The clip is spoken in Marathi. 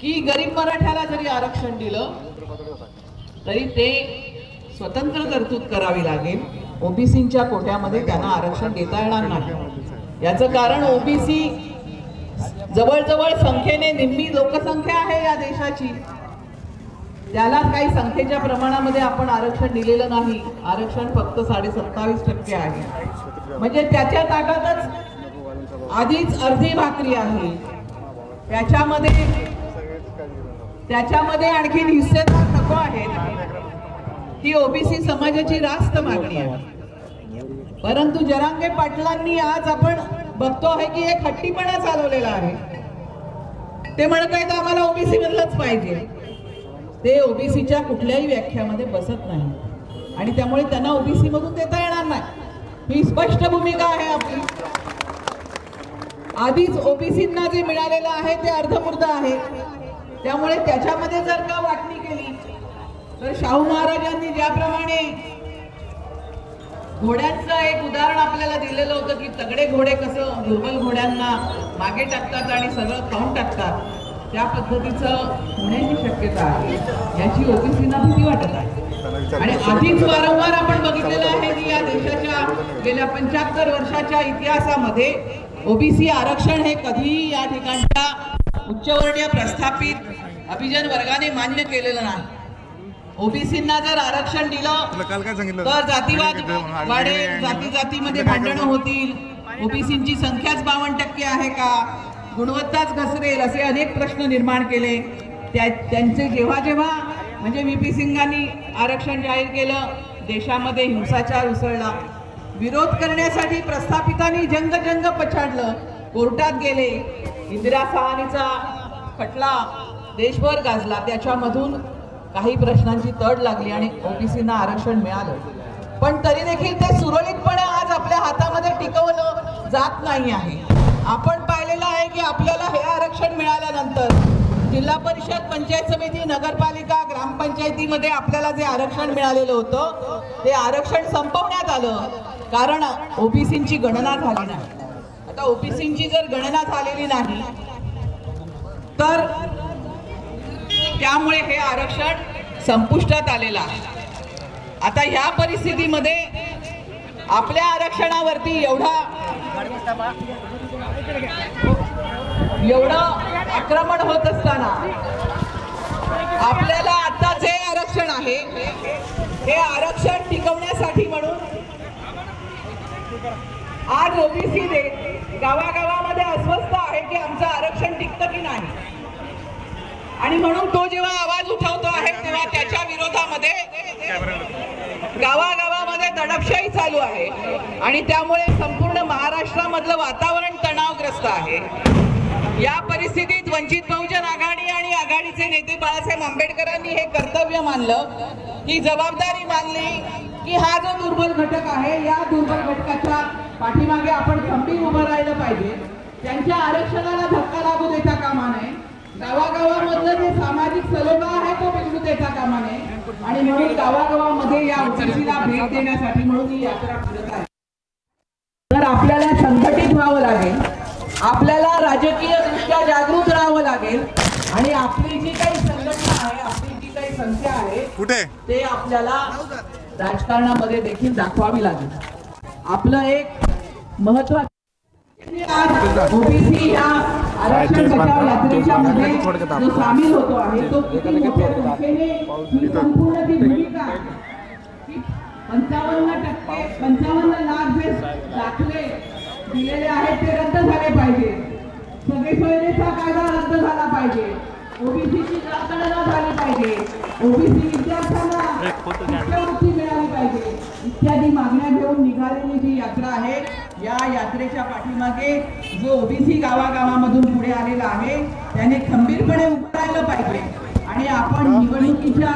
की गरीब मराठ्याला जरी आरक्षण दिलं तरी ते स्वतंत्र तरतूद करावी लागेल. ओबीसीच्या कोट्यामध्ये त्यांना आरक्षण देता येणार नाही. याचं कारण ओबीसी जवळजवळ संख्येने निम्मी लोकसंख्या आहे या देशाची. त्याला काही संख्येच्या प्रमाणामध्ये आपण आरक्षण दिलेलं नाही. आरक्षण फक्त साडे सत्तावीस टक्के आहे. म्हणजे त्याच्या ताकदच आधीच अर्धी भाकरी आहे. त्याच्यामध्ये त्याच्यामध्ये आणखी हिस्सेदार नको आहेत. ही ओबीसी समाजाची रास्त मागणी आहे. परंतु जरांगे पाटलांनी आज आपण बघतो आहे की एक हट्टीपणा चालवलेला आहे. ते म्हणत आहेत आम्हाला ओबीसी मधलंच पाहिजे. ते ओबीसीच्या कुठल्याही व्याख्यामध्ये बसत नाही. आणि त्यामुळे त्यांना ओबीसी मधून देता येणार नाही. ही स्पष्ट भूमिका आहे आपली. आधीच ओबीसींना जे मिळालेलं आहे ते अर्धमूर्त आहे. त्यामुळे त्याच्यामध्ये जर का वाटणी केली तर शाहू महाराजांनी ज्याप्रमाणे घोड्यांचं एक उदाहरण आपल्याला दिलेलं होतं की तगडे घोडे कसं दुर्बल घोड्यांना मागे टाकतात आणि सगळं खाऊन टाकतात त्या पद्धतीचं होण्याची शक्यता आहे. याची ओबीसींना भीती वाटत आहे. आणि आधीच वारंवार आपण बघितलेलं आहे की या देशाच्या गेल्या पंच्याहत्तर वर्षाच्या इतिहासामध्ये ओबीसी आरक्षण हे कधीही या ठिकाणच्या उच्चवर्णीय प्रस्थापित अभिजन वर्गाने मान्य केलेलं नाही. ओबीसींना जर आरक्षण दिलं तर जातीवाद वाढेल जाती जातीमध्ये भांडणं होतील. ओबीसींची संख्याच बावन्न टक्के आहे का? गुणवत्ताच घसरेल असे अनेक प्रश्न निर्माण केले. त्या त्यांचे जेव्हा जेव्हा म्हणजे व्ही पी सिंगांनी आरक्षण जाहीर केलं देशामध्ये हिंसाचार उसळला. विरोध करण्यासाठी प्रस्थापितांनी जंग जंग पछाडलं. कोर्टात गेले. इंदिरा सहानीचा खटला देशभर गाजला. त्याच्यामधून काही प्रश्नांची तड लागली आणि ओबीसीना आरक्षण मिळालं. पण तरी देखील ते सुरळीतपणे आज आपल्या हातामध्ये टिकवलं जात नाही आहे. आपण पाहिलेलं आहे की आपल्याला हे आरक्षण मिळाल्यानंतर जिल्हा परिषद पंचायत समिती नगरपालिका ग्रामपंचायतीमध्ये आपल्याला जे आरक्षण मिळालेलं होतं ते आरक्षण संपवण्यात आलं. कारण ओबीसींची गणना झाली नाही. आता ओबीसींची जर गणना झालेली नाही तर त्यामुळे हे आरक्षण संपुष्टात आलेलं आहे. आता ह्या परिस्थितीमध्ये आपल्या आरक्षणावरती एवढा एवढं आक्रमण होत असताना आपल्याला आता जे आरक्षण आहे. हे आरक्षण टिकवण्यासाठी म्हणून ओबीसी दे गावागावामध्ये अस्वस्थ आहे की आमचं आरक्षण टिकतं की नाही? आणि म्हणून तो जेव्हा आवाज उठवतो आहे तेव्हा त्याच्या विरोधामध्ये गावागावामध्ये दडपशाही चालू आहे. आणि त्यामुळे संपूर्ण महाराष्ट्रामधलं वातावरण तणावग्रस्त आहे. या परिस्थितीत वंचित बहुजन आघाडी आणि आघाडीचे नेते बाळासाहेब आंबेडकरांनी हे कर्तव्य मानलं ही जबाबदारी मानली की हा जो दुर्बल घटक आहे या दुर्बल घटकाच्या पाठीमागे आपण खंबीर उभं राहिलं पाहिजे. त्यांच्या आरक्षणाला धक्का लागू देता कामा नये. गावागावामधलं जे सामाजिक सलोखा आहे तो बिघडू देता कामा नये. आणि म्हणून गावागावामध्ये या ओबीसीला भेट देण्यासाठी म्हणून ही यात्रा फिरत आहे. तर आपल्याला संघटित व्हावं लागेल. आपल्याला राजकीय दृष्ट्या जागृत राहावं लागेल. आणि आपली जी काही संघटना आहे आपली जी काही संख्या आहे कुठे? ते आपल्याला राजकारणामध्ये देखील दाखवावी लागेल. आपलं एक महत्वाचं ओबीसी या आरक्षण बचाव जो सामील होतो आहे तो किती मोठ्या संख्येने ही संपूर्ण ती भूमिका पंचावन्न टक्के पंचावन्न लाख जे दाखले दिलेले आहेत ते रद्द झाले पाहिजे सगळे सोयरेचा कायदा रद्द झाला पाहिजे ओबीसीची जातगणना झाली पाहिजे ओबीसी विद्यार्थ्यांना शिष्यवृत्ती मिळाली पाहिजे. इत्यादी मागण्या घेऊन निघालेली जी यात्रा आहे या यात्रेच्या पाठीमागे जो ओबीसी गावागावामधून पुढे आलेला आहे त्याने खंबीरपणे उभं राहिलं पाहिजे. आणि आपण निवडणुकीच्या